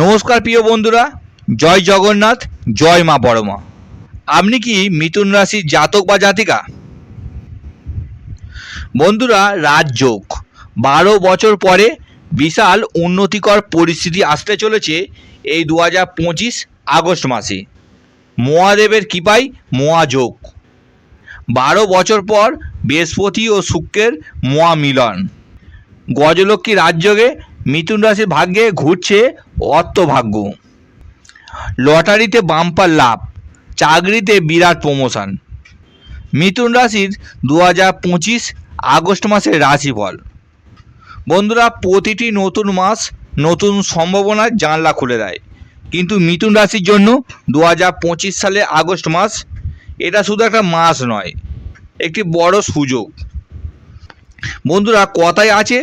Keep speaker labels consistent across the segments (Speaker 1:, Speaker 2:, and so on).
Speaker 1: নমস্কার প্রিয় বন্ধুরা, জয় জগন্নাথ, জয় মা বড়মা। আপনি কি মিথুন রাশির জাতক বা জাতিকা? বন্ধুরা রাজযোগ বারো বছর পরে বিশাল উন্নতিকর পরিস্থিতি আসতে চলেছে এই দু হাজার পঁচিশ আগস্ট মাসে। মহাদেবের কৃপায় মহাযোগ বারো বছর পর বৃহস্পতি ও শুক্রের মহামিলন গজলক্ষ্মী রাজযোগে মিথুন রাশির ভাগ্যে ঘুরছে অর্থভাগ্য। লটারিতে বাম্পার লাভ, চাকরিতে বিরাট প্রমোশন। মিথুন রাশির দু হাজার পঁচিশ আগস্ট মাসের রাশিফল। বন্ধুরা, প্রতিটি নতুন মাস নতুন সম্ভাবনার জানলা খুলে দেয়। কিন্তু মিথুন রাশির জন্য দু হাজার পঁচিশ সালে আগস্ট মাস এটা শুধু একটা মাস নয়, একটি বড় সুযোগ। বন্ধুরা, কথায় আছে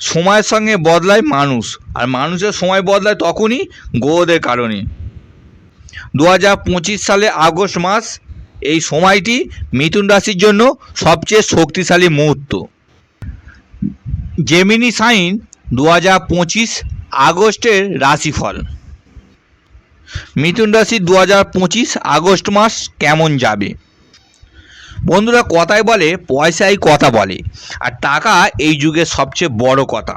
Speaker 1: সময়ের সঙ্গে বদলায় মানুষ। আর মানুষের সময় বদলায় তখনই গ্রহদের কারণে। দু হাজার পঁচিশ সালে আগস্ট মাস, এই সময়টি মিথুন রাশির জন্য সবচেয়ে শক্তিশালী মুহূর্ত। জেমিনি সাইন দু হাজার পঁচিশ আগস্টের রাশিফল। মিথুন রাশি দু হাজার পঁচিশ আগস্ট মাস কেমন যাবে? বন্ধুরা কথায় বলে, পয়সাই কথা বলে। আর টাকা এই যুগের সবচেয়ে বড় কথা।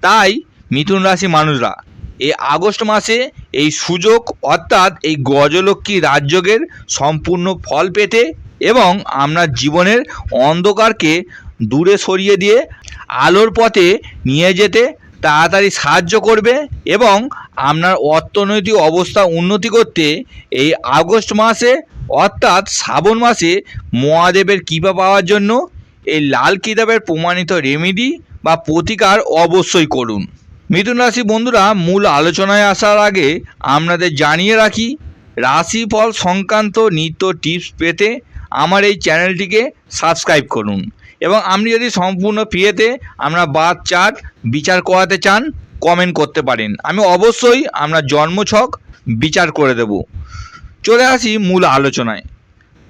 Speaker 1: তাই মিথুন রাশি মানুষরা, এই আগস্ট মাসে এই সুযোগ অর্থাৎ এই গজলক্ষ্মী রাজযোগের সম্পূর্ণ ফল পেতে এবং আপনার জীবনের অন্ধকারকে দূরে সরিয়ে দিয়ে আলোর পথে নিয়ে যেতে তাড়াতাড়ি সাহায্য করবে এবং আপনার অর্থনৈতিক অবস্থা উন্নতি করতে এই আগস্ট মাসে অর্থাৎ শ্রাবণ মাসে মহাদেবের কৃপা পাওয়ার জন্য এই লাল কিতাবের প্রমাণিত রেমেডি বা প্রতিকার অবশ্যই করুন। মিথুন রাশি বন্ধুরা, মূল আলোচনায় আসার আগে আপনাদের জানিয়ে রাখি, রাশিফল সংক্রান্ত নিত্য টিপস পেতে আমার এই চ্যানেলটিকে সাবস্ক্রাইব করুন। এবং আপনি যদি সম্পূর্ণ ফ্রিতে আমরা বাদ চার্ট বিচার করাতে চান কমেন্ট করতে পারেন। আমি অবশ্যই আপনার জন্মছক বিচার করে দেব। চলে আসি মূল আলোচনায়।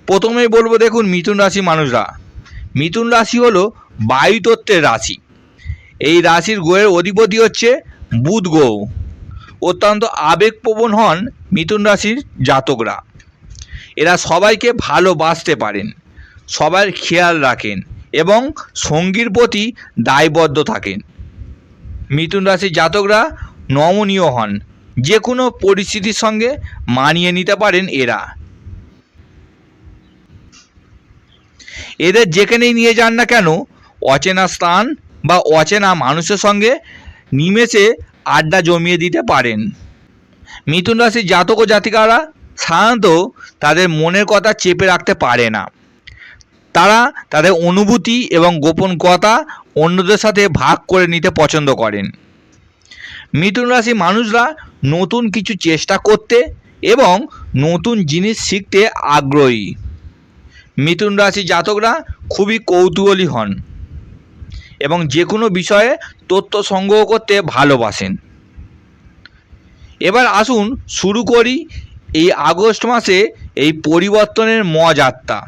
Speaker 1: প্রথমেই বলব দেখুন মিথুন রাশি মানুষরা। মিথুন রাশি হলো বায়ুতত্ত্বের রাশি। এই রাশির গ্রহের অধিপতি হচ্ছে বুধ গ্রহ। অত্যন্ত আবেগপ্রবণ হন মিথুন রাশির জাতকরা। এরা সবাইকে ভালোবাসতে পারেন, সবার খেয়াল রাখেন এবং সঙ্গীর প্রতি দায়বদ্ধ থাকেন। মিথুন রাশির জাতকরা নমনীয় হন যে কোনো পরিস্থিতির সঙ্গে মানিয়ে নিতে পারেন এরা। এদের যেখানেই নিয়ে যান না কেন, অচেনা স্থান বা অচেনা মানুষের সঙ্গে নিমেষে আড্ডা জমিয়ে দিতে পারেন। মিথুন রাশির জাতক ও জাতিকারা সাধারণত তাদের মনের কথা চেপে রাখতে পারে না। তারা তাদের অনুভূতি এবং গোপন কথা অন্যদের সাথে ভাগ করে নিতে পছন্দ করেন। মিথুন রাশি মানুষরা নতুন কিছু চেষ্টা করতে এবং নতুন জিনিস শিখতে আগ্রহী। মিথুন রাশি জাতকরা খুবই কৌতূহলী হন এবং যে কোনো বিষয়ে তথ্য সংগ্রহ করতে ভালোবাসেন। এবার আসুন শুরু করি এই আগস্ট মাসে এই পরিবর্তনের মযাত্রা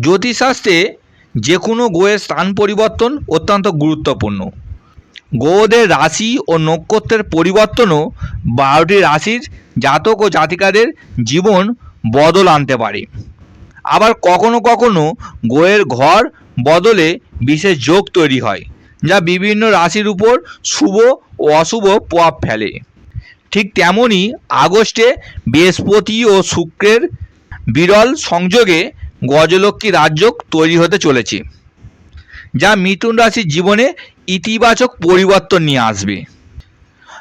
Speaker 1: জ্যোতিষশাস্ত্রে যে কোনো গ্রহের স্থান পরিবর্তন অত্যন্ত গুরুত্বপূর্ণ। গ্রহদের রাশি ও নক্ষত্রের পরিবর্তনও বারোটি রাশির জাতক ও জাতিকাদের জীবন বদল আনতে পারে। আবার কখনো কখনো গ্রহের ঘর বদলে বিশেষ যোগ তৈরি হয়, যা বিভিন্ন রাশির উপর শুভ ও অশুভ প্রভাব ফেলে। ঠিক তেমনই আগস্টে বৃহস্পতি ও শুক্রের বিরল সংযোগে গজলক্ষ্মী রাজযোগ তৈরি হতে চলেছে, যা মিথুন রাশির জীবনে ইতিবাচক পরিবর্তন নিয়ে আসবে।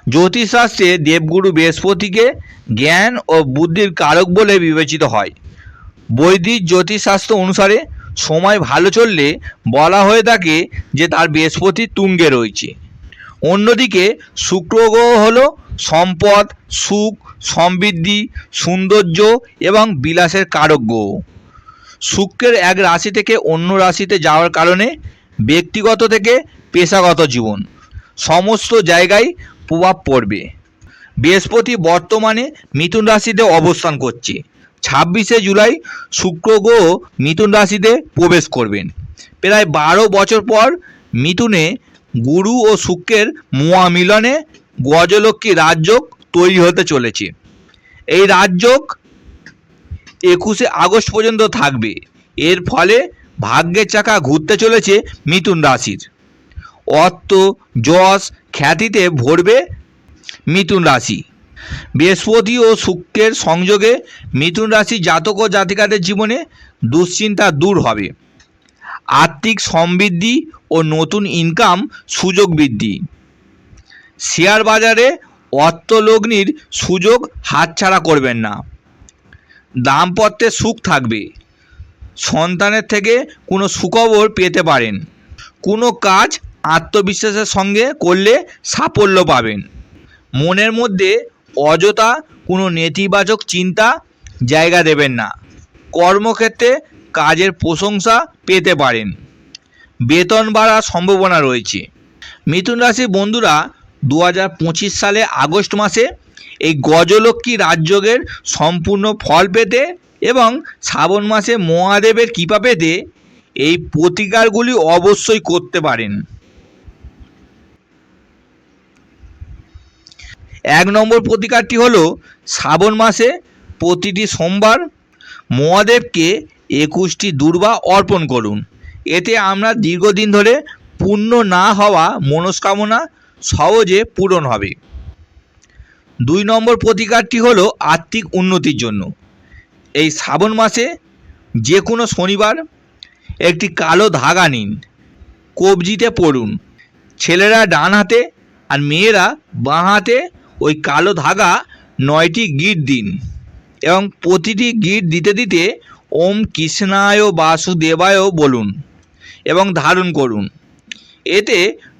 Speaker 1: জ্যোতিষশাস্ত্রে দেবগুরু বৃহস্পতিকে জ্ঞান ও বুদ্ধির কারক বলে বিবেচিত হয়। বৈদিক জ্যোতিষশাস্ত্র অনুসারে সময় ভালো চললে বলা হয়ে থাকে যে তার বৃহস্পতি তুঙ্গে রয়েছে। অন্যদিকে শুক্র গ্রহ হল সম্পদ, সুখ, সমৃদ্ধি, সৌন্দর্য এবং বিলাসের কারক গ্রহ। শুক্রের এক রাশি থেকে অন্য রাশিতে যাওয়ার কারণে ব্যক্তিগত থেকে পেশাগত জীবন। সমস্ত জায়গায় প্রভাব পড়বে। বৃহস্পতি বর্তমানে মিথুন রাশিতে অবস্থান করছে। ছাব্বিশে জুলাই শুক্র গ্রহ মিথুন রাশিতে প্রবেশ করবেন। প্রায় বারো বছর পর মিথুনে গুরু ও শুক্রের মহামিলনে গজলক্ষ্মী রাজযোগ তৈরি হতে চলেছে। এই রাজযোগ একুশে আগস্ট পর্যন্ত থাকবে। এর ফলে ভাগ্যের চাকা ঘুরতে চলেছে মিথুন রাশির। অর্থ যশ খ্যাতিতে ভরবে মিথুন রাশি। বৃহস্পতি ও শুক্রের সংযোগে মিথুন রাশি জাতক ও জাতিকাদের জীবনে দুশ্চিন্তা দূর হবে। আর্থিক সমৃদ্ধি ও নতুন ইনকাম সুযোগ বৃদ্ধি। শেয়ার বাজারে অর্থলগ্নির সুযোগ হাতছাড়া করবেন না। দাম্পত্যে সুখ থাকবে। সন্তানের থেকে কোনো সুখবর পেতে পারেন। কোনো কাজ আত্মবিশ্বাসের সঙ্গে করলে সাফল্য পাবেন। মনের মধ্যে অযথা কোনো নেতিবাচক চিন্তা জায়গা দেবেন না। কর্মক্ষেত্রে কাজের প্রশংসা পেতে পারেন। বেতন বাড়ার সম্ভাবনা রয়েছে। মিথুন রাশির বন্ধুরা দু হাজার পঁচিশ সালে আগস্ট মাসে এই গজলক্ষ্মী রাজযোগের সম্পূর্ণ ফল পেতে এবং শ্রাবণ মাসে মহাদেবের কৃপা পেতে এই প্রতিকারগুলি অবশ্যই করতে পারেন। এক নম্বর প্রতিকারটি হলো শ্রাবণ মাসে প্রতিটি সোমবার মহাদেবকে একুশটি দুর্বা অর্পণ করুন। এতে আমরা দীর্ঘদিন ধরে পূর্ণ না হওয়া মনস্কামনা সহজে পূরণ হবে। দুই নম্বর প্রতিকারটি হলো আর্থিক উন্নতির জন্য। এই শ্রাবণ মাসে যে কোনো শনিবার একটি কালো ধাগা নিন, কবজিতে পড়ুন। ছেলেরা ডান হাতে আর মেয়েরা বাঁ হাতে ওই কালো ধাগা নয়টি গিট দিন এবং প্রতিটি গিট দিতে দিতে ওম কৃষ্ণায় বাসুদেবায় বলুন এবং ধারণ করুন। এতে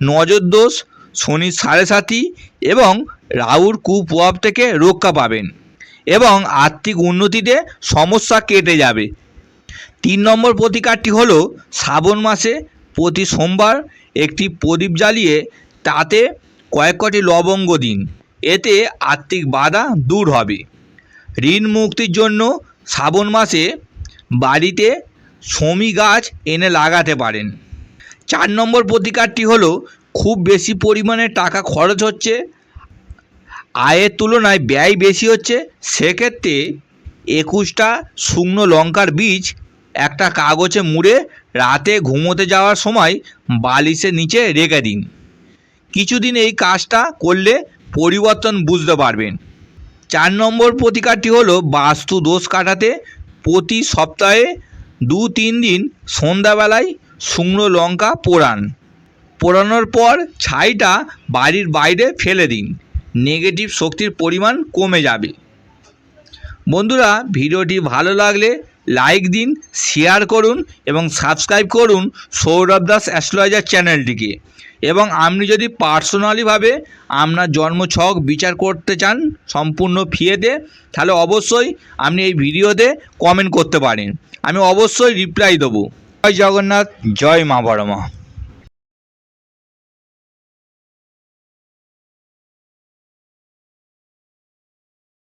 Speaker 1: নজর দোষ শনির সাড়ে সাথী এবং রাহুর কুপ্রভাব থেকে রক্ষা পাবেন এবং আর্থিক উন্নতিতে সমস্যা কেটে যাবে। তিন নম্বর প্রতিকারটি হলো শ্রাবণ মাসে প্রতি সোমবার একটি প্রদীপ জ্বালিয়ে তাতে কয়েক কটি লবঙ্গ দিন। এতে আর্থিক বাধা দূর হবে। ঋণ মুক্তির জন্য শ্রাবণ মাসে বাড়িতে শমী গাছ এনে লাগাতে পারেন। চার নম্বর প্রতিকারটি হলো, খুব বেশি পরিমাণে টাকা খরচ হচ্ছে, আয়ের তুলনায় ব্যয় বেশি হচ্ছে, সেক্ষেত্রে একুশটা শুকনো লঙ্কার বীজ একটা কাগজে মুড়ে রাতে ঘুমোতে যাওয়ার সময় বালিশের নিচে রেখে দিন। কিছুদিন এই কাজটা করলে পরিবর্তন বুঝতে পারবেন। চার নম্বর প্রতিকারটি হলো বাস্তু দোষ কাটাতে প্রতি সপ্তাহে দু তিন দিন সন্ধ্যাবেলায় শুকনো লঙ্কা পোড়ান। পোড়ানোর পর ছাইটা বাড়ির বাইরে ফেলে দিন। নেগেটিভ শক্তির পরিমাণ কমে যাবে। বন্ধুরা, ভিডিওটি ভালো লাগলে লাইক দিন, শেয়ার করুন এবং সাবস্ক্রাইব করুন সৌরভ দাস অ্যাস্ট্রোলজার চ্যানেলটিকে। এবং আপনি যদি পার্সোনালিভাবে আপনার জন্ম ছক বিচার করতে চান, সম্পূর্ণ ফিয়েতে তাহলে অবশ্যই আপনি এই ভিডিওতে কমেন্ট করতে পারেন। আমি অবশ্যই রিপ্লাই দেবো। জয় জগন্নাথ, জয় মা বড়মা।